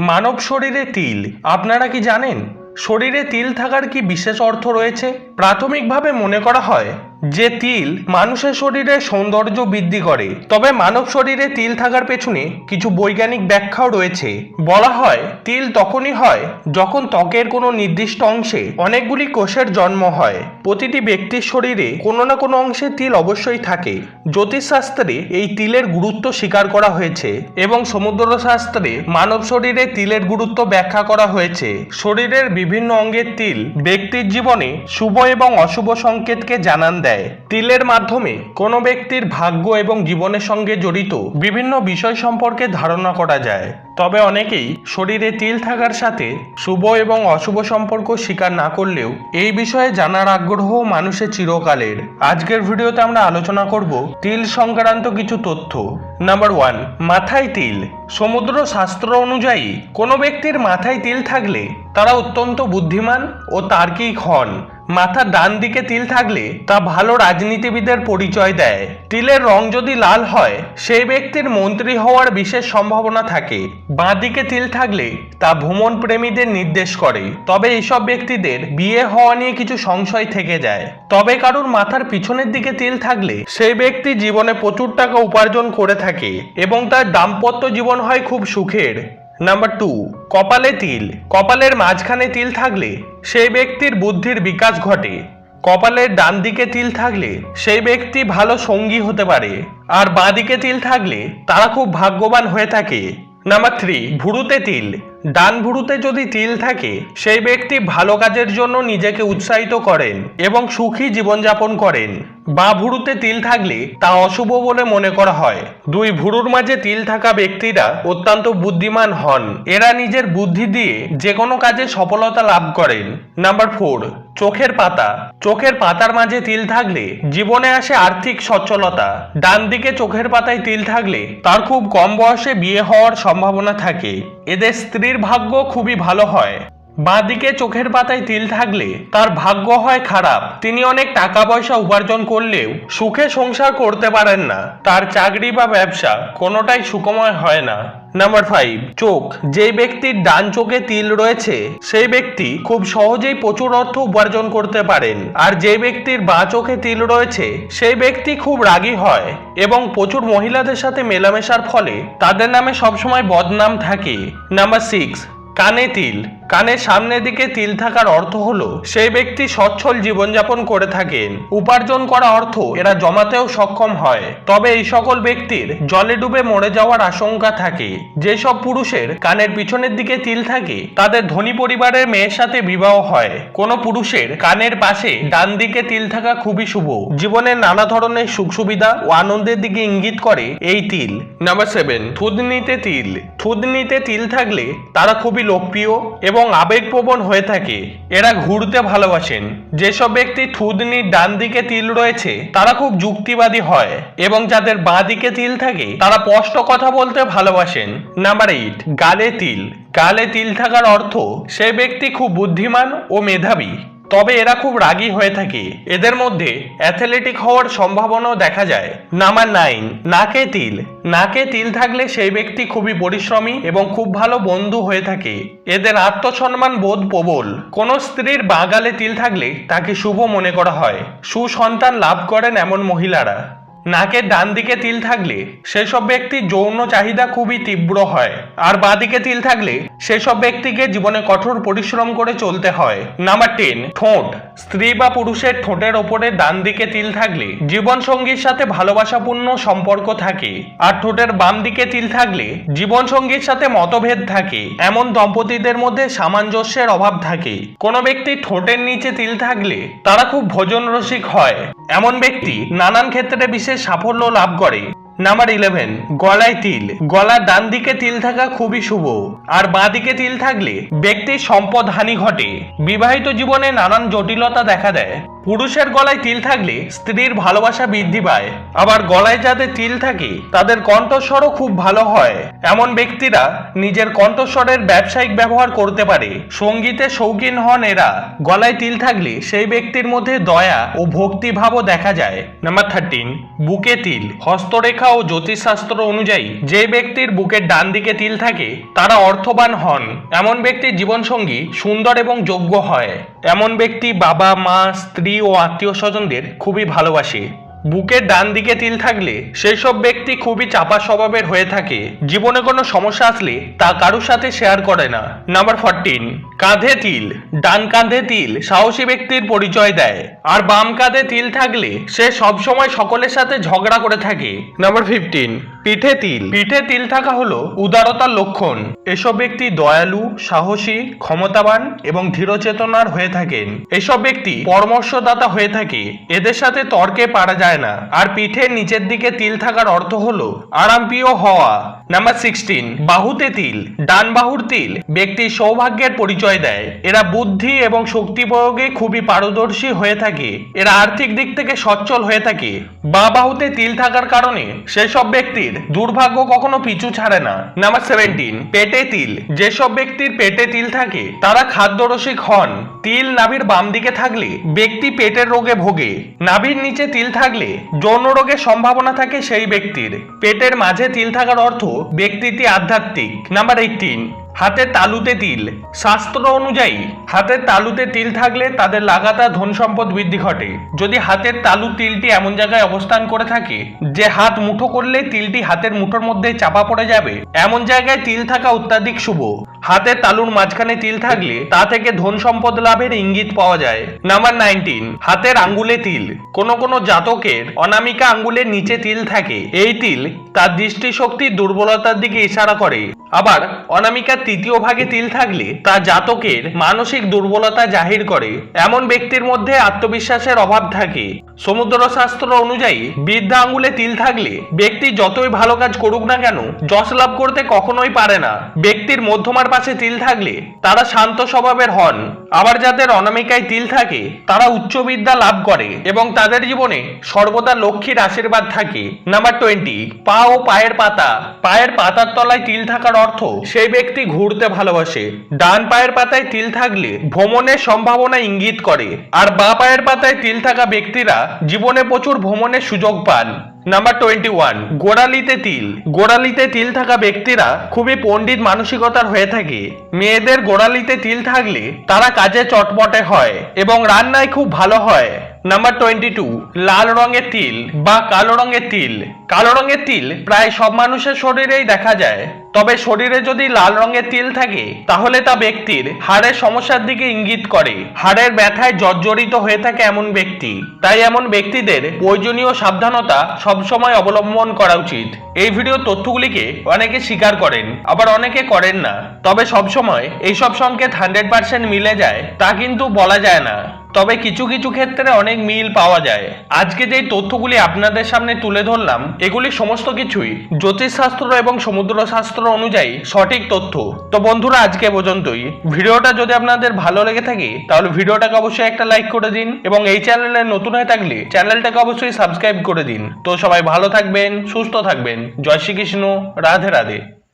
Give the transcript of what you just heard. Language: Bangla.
মানব শরীরে তিল, আপনারা কি জানেন? শরীরে তিল থাকার কি বিশেষ অর্থ রয়েছে? প্রাথমিকভাবে মনে করা হয় যে তিল মানুষের শরীরে সৌন্দর্য বৃদ্ধি করে, তবে মানব শরীরে তিল থাকার পেছনে কিছু বৈজ্ঞানিক ব্যাখ্যাও রয়েছে। বলা হয়, তিল তখনই হয় যখন ত্বকের কোনো নির্দিষ্ট অংশে অনেকগুলি কোষের জন্ম হয়। প্রতিটি ব্যক্তির শরীরে কোনো না কোনো অংশে তিল অবশ্যই থাকে। জ্যোতিষশাস্ত্রে এই তিলের গুরুত্ব স্বীকার করা হয়েছে এবং সমুদ্রশাস্ত্রে মানব শরীরে তিলের গুরুত্ব ব্যাখ্যা করা হয়েছে। শরীরের বিভিন্ন অঙ্গের তিল ব্যক্তির জীবনে শুভ এবং অশুভ সংকেতকে জানান দেয়। তিলের মাধ্যমে কোনো ব্যক্তির ভাগ্য এবং জীবনের সঙ্গে জড়িত বিভিন্ন বিষয় সম্পর্কে ধারণা করা যায়। তবে অনেকেই শরীরে তিল থাকার সাথে শুভ এবং অশুভ সম্পর্ক স্বীকার না করলেও এই বিষয়ে জানার আগ্রহ মানুষের চিরকালের। আজকের ভিডিওতে আমরা আলোচনা করব তিল সংক্রান্ত কিছু তথ্য। নাম্বার ওয়ান, মাথায় তিল। সমুদ্র শাস্ত্র অনুযায়ী কোনো ব্যক্তির মাথায় তিল থাকলে তারা অত্যন্ত বুদ্ধিমান ও তার্কিক হন। মাথার ডান দিকে তিল থাকলে তা ভালো রাজনীতিবিদের পরিচয় দেয়। তিলের রং যদি লাল হয়, সেই ব্যক্তির মন্ত্রী হওয়ার বিশেষ সম্ভাবনা থাকে। বাঁ দিকে তিল থাকলে তা ভ্রমণ প্রেমীদের নির্দেশ করে। তবে এইসব ব্যক্তিদের বিয়ে হওয়া নিয়ে কিছু সংশয় থেকে যায়। তবে কারুর মাথার পিছনের দিকে তিল থাকলে সেই ব্যক্তি জীবনে প্রচুর টাকা উপার্জন করে থাকে এবং তার দাম্পত্য জীবন হয় খুব সুখের। নাম্বার টু, কপালে তিল। কপালের মাঝখানে তিল থাকলে সেই ব্যক্তির বুদ্ধির বিকাশ ঘটে। কপালের ডান দিকে তিল থাকলে সেই ব্যক্তি ভালো সঙ্গী হতে পারে। আর বাঁ দিকে তিল থাকলে তারা খুব ভাগ্যবান হয়ে থাকে। নাম্বার থ্রি ভুরুতে তিল। ডান ভুরুতে যদি তিল থাকে, সেই ব্যক্তি ভালো কাজের জন্য নিজেকে উৎসাহিত করেন এবং সুখী জীবনযাপন করেন। বা ভুরুতে তিল থাকলে তা অশুভ বলে মনে করা হয়। দুই ভুরুর মাঝে তিল থাকা ব্যক্তিরা অত্যন্ত বুদ্ধিমান হন। এরা নিজের বুদ্ধি দিয়ে যে কোনো কাজে সফলতা লাভ করেন। নাম্বার ফোর চোখের পাতা। চোখের পাতার মাঝে তিল থাকলে জীবনে আসে আর্থিক সচ্ছলতা। ডান দিকে চোখের পাতায় তিল থাকলে তার খুব কম বয়সে বিয়ে হওয়ার সম্ভাবনা থাকে। এদের স্ত্রীর ভাগ্য খুবই ভালো হয়। বাঁদিকে চোখের পাতায় তিল থাকলে তার ভাগ্য হয় খারাপ। তিনি অনেক টাকা পয়সা উপার্জন করলেও সুখে সংসার করতে পারেন না। তার চাকরি বা ব্যবসা কোনোটাই সুখময় হয় না। নাম্বার ফাইভ চোখ। যেই ব্যক্তির ডান চোখে তিল রয়েছে, সেই ব্যক্তি খুব সহজেই প্রচুর অর্থ উপার্জন করতে পারেন। আর যে ব্যক্তির বাঁ চোখে তিল রয়েছে, সেই ব্যক্তি খুব রাগী হয় এবং প্রচুর মহিলাদের সাথে মেলামেশার ফলে তাদের নামে সবসময় বদনাম থাকে। নাম্বার সিক্স কানে তিল। কানের সামনের দিকে তিল থাকার অর্থ হলো, সেই ব্যক্তি সচ্ছল জীবনযাপন করে থাকেন। উপার্জন করা অর্থ এরা জমাতেও সক্ষম হয়। তবে এই সকল ব্যক্তির জলে ডুবে মরে যাওয়ার আশঙ্কা থাকে। যেসব পুরুষের কানের পিছনের দিকে তিল থাকে, তাদের ধনী পরিবারের মেয়ের সাথে বিবাহ হয়। কোনো পুরুষের কানের পাশে ডান দিকে তিল থাকা খুবই শুভ। জীবনের নানা ধরনের সুখ সুবিধা ও আনন্দের দিকে ইঙ্গিত করে এই তিল। নাম্বার সেভেন থুদনিতে তিল। থুদনিতে তিল থাকলে তারা খুবই লোকপ্রিয় এবং আবেগপ্রবণ হয়ে থাকে। এরা ঘুরতে ভালোবাসেন। যেসব ব্যক্তি থুদনির ডান দিকে তিল রয়েছে, তারা খুব যুক্তিবাদী হয় এবং যাদের বাঁ দিকে তিল থাকে, তারা স্পষ্ট কথা বলতে ভালোবাসেন। নাম্বার এইট গালে তিল। গালে তিল থাকার অর্থ, সে ব্যক্তি খুব বুদ্ধিমান ও মেধাবী। তবে এরা খুব রাগী হয়ে থাকে। এদের মধ্যে অ্যাথলেটিক হওয়ার সম্ভাবনাও দেখা যায়। নাম্বার নাইন, নাকে তিল। নাকে তিল থাকলে সেই ব্যক্তি খুবই পরিশ্রমী এবং খুব ভালো বন্ধু হয়ে থাকে। এদের আত্মসম্মান বোধ প্রবল। কোনো স্ত্রীর বাগালে তিল থাকলে তাকে শুভ মনে করা হয়। সুসন্তান লাভ করেন এমন মহিলারা। নাকের ডান দিকে তিল থাকলে সেসব ব্যক্তির যৌন চাহিদা খুবই তীব্র হয়। আর বাঁদিকে তিল থাকলে সেসব ব্যক্তিকে জীবনে কঠোর পরিশ্রম করে চলতে হয়। নাম্বার টেন ঠোঁট। স্ত্রী বা পুরুষের ঠোঁটের ওপরে ডান দিকে তিল থাকলে জীবন সঙ্গীর সাথে ভালোবাসাপূর্ণ সম্পর্ক থাকে। আর ঠোঁটের বাম দিকে তিল থাকলে জীবন সঙ্গীর সাথে মতভেদ থাকে। এমন দম্পতিদের মধ্যে সামঞ্জস্যের অভাব থাকে। কোনো ব্যক্তি ঠোঁটের নিচে তিল থাকলে তারা খুব ভোজন রসিক হয়। এমন ব্যক্তি নানান ক্ষেত্রে বিশেষ সাফল্য লাভ করে। নাম্বার ইলেভেন গলায় তিল। গলার ডান দিকে তিল থাকা খুবই শুভ, আর বাঁ দিকে তিল থাকলে ব্যক্তির সম্পদ হানি ঘটে। বিবাহিত জীবনে নানান জটিলতা দেখা দেয়। পুরুষের গলায় তিল থাকলে স্ত্রীর ভালোবাসা বৃদ্ধি পায়। আবার গলায় যাদের তিল থাকে, তাদের কণ্ঠস্বরও খুব ভালো হয়। এমন ব্যক্তিরা নিজের কণ্ঠস্বরের ব্যবসায়িক ব্যবহার করতে পারে। সঙ্গীতে শৌখিন হন এরা। গলায় তিল থাকলে সেই ব্যক্তির মধ্যে দয়া ও ভক্তিভাবও দেখা যায়। নাম্বার থার্টিন বুকে তিল। হস্তরেখা ও জ্যোতিষশাস্ত্র অনুযায়ী যে ব্যক্তির বুকের ডান দিকে তিল থাকে, তারা অর্থবান হন। এমন ব্যক্তির জীবনসঙ্গী সুন্দর এবং যোগ্য হয়। এমন ব্যক্তি বাবা, মা, স্ত্রী ও আত্মীয় স্বজনদের খুবই ভালোবাসে। বুকের ডান দিকে তিল থাকলে সেই সব ব্যক্তি খুবই চাপা স্বভাবের হয়ে থাকে। জীবনে কোনো সমস্যা আসলে তা কারোর সাথে শেয়ার করে না। নাম্বার ফোরটিন কাঁধে তিল। ডান কাঁধে তিল সাহসী ব্যক্তির পরিচয় দেয়। আর বাম কাঁধে তিল থাকলে সে সবসময় সকলের সাথে ঝগড়া করে থাকে। নাম্বার ফিফটিন পিঠে তিল। পিঠে তিল থাকা হলো উদারতার লক্ষণ। এসব ব্যক্তি দয়ালু, সাহসী, ক্ষমতাবান এবং দৃঢ় চেতনার হয়ে থাকেন। এসব ব্যক্তি পরামর্শদাতা হয়ে থাকে। এদের সাথে তর্কে পারা যায় না। আর পিঠের নিচের দিকে তিল থাকার অর্থ হলো আরামপ্রিয় হওয়া। নাম্বার সিক্সটিন, বাহুতে তিল। ডান বাহুর তিল ব্যক্তির সৌভাগ্যের পরিচয় দেয়। এরা বুদ্ধি এবং শক্তি প্রয়োগে খুবই পারদর্শী হয়ে থাকে। এরা আর্থিক দিক থেকে সচ্ছল হয়ে থাকে। বা বাহুতে তিল থাকার কারণে সেসব ব্যক্তির দুর্ভাগ্য কখনো পিছু ছাড়ে না। নাম্বার সেভেন্টিন পেটে তিল। যেসব ব্যক্তির পেটে তিল থাকে, তারা খাদ্যরসিক হন। তিল নাভির বাম দিকে থাকলে ব্যক্তি পেটের রোগে ভোগে। নাভির নিচে তিল থাকলে যৌন রোগের সম্ভাবনা থাকে সেই ব্যক্তির। পেটের মাঝে তিল থাকার অর্থ ব্যক্তিটি আধ্যাত্মিক। নাম্বার এইটিন হাতের তালুতে তিল। শাস্ত্র অনুযায়ী, হাতে তালুতে তিল থাকলে তাদের লাগাতার ধন সম্পদ বৃদ্ধি ঘটে। যদি হাতের তালু তিলটি এমন জায়গায় অবস্থান করে থাকে, যে হাত মুঠো করলে তিলটি হাতের মুঠোর মধ্যে চাপা পড়ে যাবে, এমন জায়গায় তিল থাকা অত্যাধিক শুভ। হাতের তালুর মাঝখানে তিল থাকলে তা থেকে ধন সম্পদ লাভের ইঙ্গিত পাওয়া যায়। নাম্বার নাইনটিন হাতের আঙ্গুলে তিল। কোন কোন জাতকের অনামিকা আঙ্গুলের নিচে তিল থাকে। এই তিল তার দৃষ্টিশক্তির দুর্বলতার দিকে ইশারা করে। আবার অনামিকার তৃতীয় ভাগে তিল থাকলে তা জাতকের মানসিক দুর্বলতা জাহির করে। এমন ব্যক্তির মধ্যে আত্মবিশ্বাসের অভাব থাকে। সমুদ্র শাস্ত্র অনুযায়ী বৃদ্ধা আঙ্গুলে তিল থাকলে ব্যক্তি যতই ভালো কাজ করুক না কেন, যশ লাভ করতে কখনোই পারে না। ব্যক্তির মধ্যমার পাশে তিল থাকলে তারা শান্ত স্বভাবের হন। আবার যাদের অনামিকায় তিল থাকে, তারা উচ্চ বিদ্যা লাভ করে এবং তাদের জীবনে সর্বদা লক্ষ্মীর আশীর্বাদ থাকে। নাম্বার টোয়েন্টি পা ও পায়ের পাতা। পায়ের পাতার তলায় তিল থাকার অর্থ সেই ব্যক্তি ঘুরতে ভালোবাসে। ডান পায়ের পাতায় তিল থাকলে ভ্রমণের সম্ভাবনা ইঙ্গিত করে। আর বা পায়ের পাতায় তিল থাকা ব্যক্তিরা জীবনে প্রচুর ভ্রমণের সুযোগ পান। নাম্বার টোয়েন্টি ওয়ান গোড়ালিতে তিল। গোড়ালিতে তিল থাকা ব্যক্তিরা খুবই পণ্ডিত মানসিকতার হয়ে থাকে। মেয়েদের গোড়ালিতে তিল থাকলে তারা কাজে চটপটে হয় এবং রান্নায় খুব ভালো হয়। নাম্বার টোয়েন্টি টু লাল রঙের তিল বা কালো রঙের তিল। কালো রঙের তিল প্রায় সব মানুষের শরীরেই দেখা যায়। তবে শরীরে যদি লাল রঙের তিল থাকে, তাহলে তা ব্যক্তির হাড়ের সমস্যার দিকে ইঙ্গিত করে। হাড়ের ব্যথায় জর্জরিত হয়ে থাকে এমন ব্যক্তি। তাই এমন ব্যক্তিদের প্রয়োজনীয় সাবধানতা সবসময় অবলম্বন করা উচিত। এই ভিডিও তথ্যগুলিকে অনেকে স্বীকার করেন, আবার অনেকে করেন না। তবে সবসময় এইসব সংকেত হান্ড্রেড পার্সেন্ট মিলে যায়, তা কিন্তু বলা যায় না। তবে কিছু কিছু ক্ষেত্রে অনেক মিল পাওয়া যায়। আজকে যেই তথ্যগুলি আপনাদের সামনে তুলে ধরলাম, এগুলি সমস্ত কিছুই জ্যোতিষশাস্ত্র এবং সমুদ্র শাস্ত্র অনুযায়ী সঠিক তথ্য। তো বন্ধুরা, আজকে পর্যন্তই। ভিডিওটা যদি আপনাদের ভালো লেগে থাকে, তাহলে ভিডিওটাকে অবশ্যই একটা লাইক করে দিন এবং এই চ্যানেলে নতুন হয়ে থাকলে চ্যানেলটাকে অবশ্যই সাবস্ক্রাইব করে দিন। তো সবাই ভালো থাকবেন, সুস্থ থাকবেন। জয় শ্রীকৃষ্ণ, রাধে রাধে।